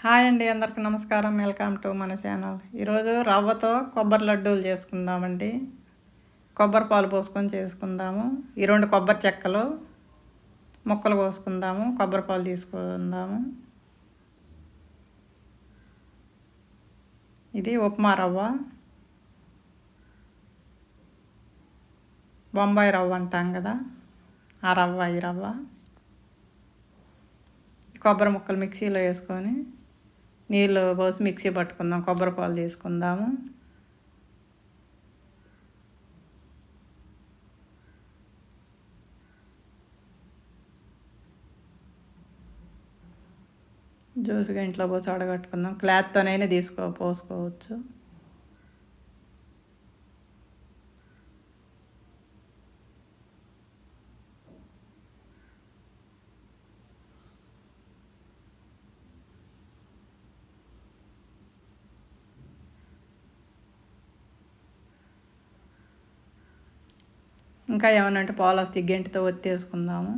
Hi అండి అందరికి నమస్కారం. వెల్కమ్ టు మన ఛానల్. ఈరోజు రవ్వతో కొబ్బరి లడ్డూలు చేసుకుందామండి. కొబ్బరి పాలు పోసుకొని చేసుకుందాము. ఈ రెండు కొబ్బరి చెక్కలు ముక్కలు పోసుకుందాము. కొబ్బరి పాలు తీసుకుందాము. ఇది ఉప్మా రవ్వ. బొంబాయి రవ్వ అంటాం కదా ఆ రవ్వ ఈ రవ్వ. కొబ్బరి ముక్కలు మిక్సీలో వేసుకొని నీళ్ళు పోసి మిక్సీ పట్టుకుందాం కొబ్బరి పాలు తీసుకుందాము. జ్యూస్ ఇంట్లో పోసి అడగట్టుకుందాం క్లాత్తోనైనా తీసుకో పోసుకోవచ్చు. ఇంకా ఏమైనా అంటే పాలు వస్తే గెంటితో ఒత్తేసుకుందాము.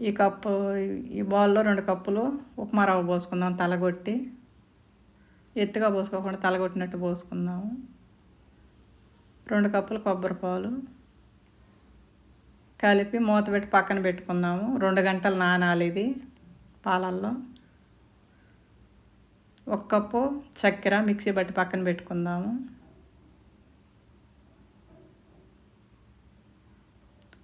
ఈ కప్పు ఈ బౌల్లో రెండు కప్పులు ఉప్మా రవ్వ పోసుకుందాం తలగొట్టి. ఎత్తుగా పోసుకోకుండా తలగొట్టినట్టు పోసుకుందాము. రెండు కప్పులు కొబ్బరి పాలు కలిపి మూత పెట్టి పక్కన పెట్టుకుందాము. రెండు గంటలు నానాలి ఇది పాలల్లో. ఒక కప్పు చక్కెర మిక్సీ బట్టి పక్కన పెట్టుకుందాము.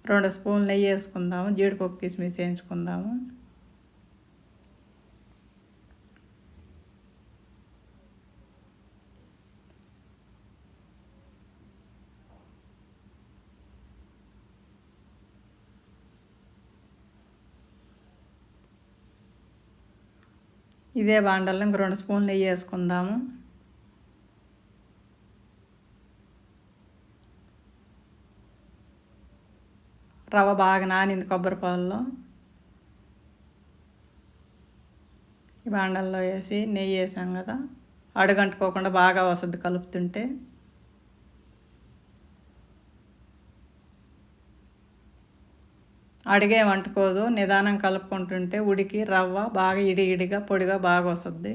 రెండు స్పూన్లు నెయ్యి వేసుకుందాము. జీడిపప్పు కిస్మిస్ వేయించుకుందాము. ఇదే బాండల్లో ఇంక రెండు స్పూన్లు నెయ్యి వేసుకుందాము రవ్వ బాగా నానింది కొబ్బరి పాలలో. ఈ బాండల్లో వేసి నెయ్యి వేసాం కదా. అడుగంటుకోకుండా బాగా వస్తుంది కలుపుతుంటే. అడిగే వంటుకోదు నిదానం కలుపుకుంటుంటే ఉడికి రవ్వ బాగా ఇడి ఇడిగా పొడిగా బాగా వస్తుంది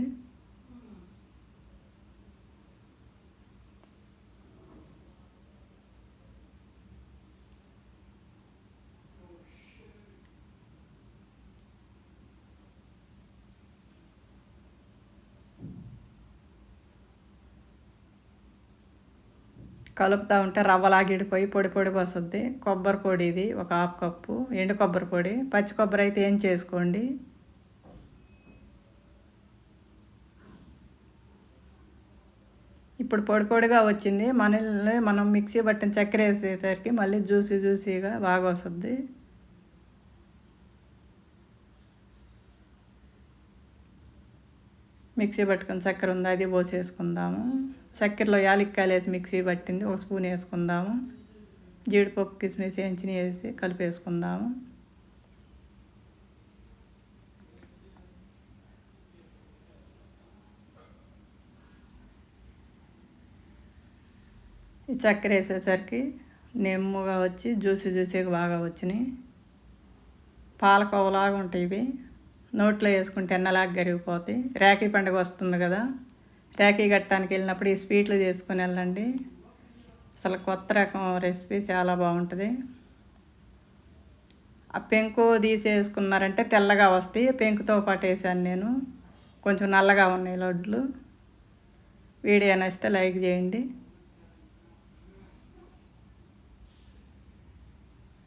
కలుపుతూ ఉంటే రవ్వలాగిడిపోయి పొడి పొడి వస్తుంది కొబ్బరి పొడి ఇది ఒక హాఫ్ కప్పు. ఎండు కొబ్బరి పొడి. పచ్చి కొబ్బరి అయితే ఏం చేసుకోండి? ఇప్పుడు పొడి పొడిగా వచ్చింది. మనల్ని మనం మిక్సీ పట్టిన చక్కెర వేసేసరికి మళ్ళీ జ్యూసీ జ్యూసీగా బాగా వస్తుంది. మిక్సీ పట్టుకుని చక్కెర ఉంది? అది పోసేసుకుందాము. చక్కెరలో యాలక్కాయలు వేసి మిక్సీ పట్టింది. ఒక స్పూన్ వేసుకుందాము. జీడిపప్పు కిస్మిస్ వేయించిన వేసి కలిపేసుకుందాము ఈ చక్కెర వేసేసరికి నెమ్ముగా వచ్చి జ్యూసీ జ్యూసీగా బాగా వచ్చినాయి. పాలకోవలాగా ఉంటాయి ఇవి. నోట్లో వేసుకుంటే ఎన్నలాగా గరిగిపోతాయి రాఖీ పండుగ వస్తుంది కదా. ట్యాకీ కట్టడానికి వెళ్ళినప్పుడు ఈ స్వీట్లు చేసుకుని వెళ్ళండి. అసలు కొత్త రకం రెసిపీ చాలా బాగుంటుంది. ఆ పెంకు తీసేసుకున్నారంటే తెల్లగా వస్తాయి. పెంకుతో పాటు వేసాను నేను. కొంచెం నల్లగా ఉన్నాయి లడ్లు. వీడియో నచ్చితే లైక్ చేయండి.